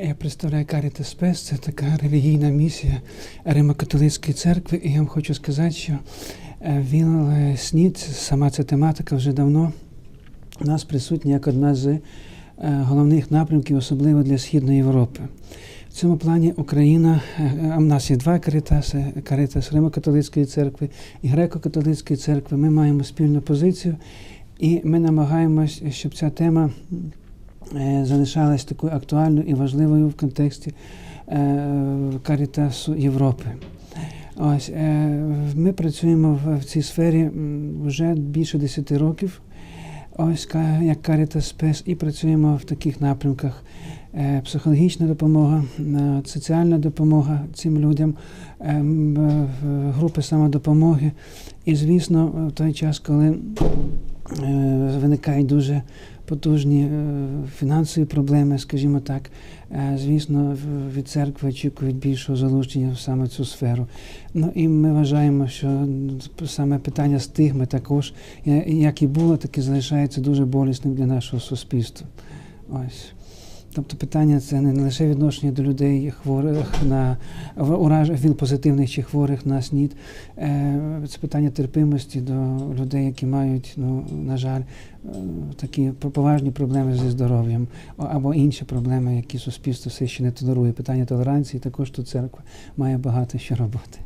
Я представляю Каріта Спес, це така релігійна місія Римо-католицької церкви, і я вам хочу сказати, що е, Віл Снід, сама ця тематика вже давно у нас присутня як одна з е, головних напрямків, особливо для Східної Європи. В цьому плані Україна, е, а в нас є два каритаси: каритас Римо-католицької церкви і греко-католицької церкви. Ми маємо спільну позицію, і ми намагаємось, щоб ця тема е, залишалась такою актуальною і важливою в контексті е, Карітасу Європи. Ось е, ми працюємо в, цій сфері вже більше 10 років. Ось як Caritas Спес, і працюємо в таких напрямках: Е, психологічна допомога, е, соціальна допомога цим людям, е, групи самодопомоги. І, звісно, в той час, коли е, виникають дуже потужні е, фінансові проблеми, скажімо так. Е, Звісно, від церкви очікують більшого залучення в саме цю сферу. Ну і ми вважаємо, що саме питання стигми також, е, як і було, так і залишається дуже болісним для нашого суспільства. Ось. Тобто питання це не лише відношення до людей хворих на ураж ВІЛ-позитивних чи хворих на СНІД. Е, Це питання терпимості до людей, які мають, ну, на жаль, е, такі поважні проблеми зі здоров'ям або інші проблеми, які суспільство все ще не толерує. Питання толеранції також тут церква має багато що робити.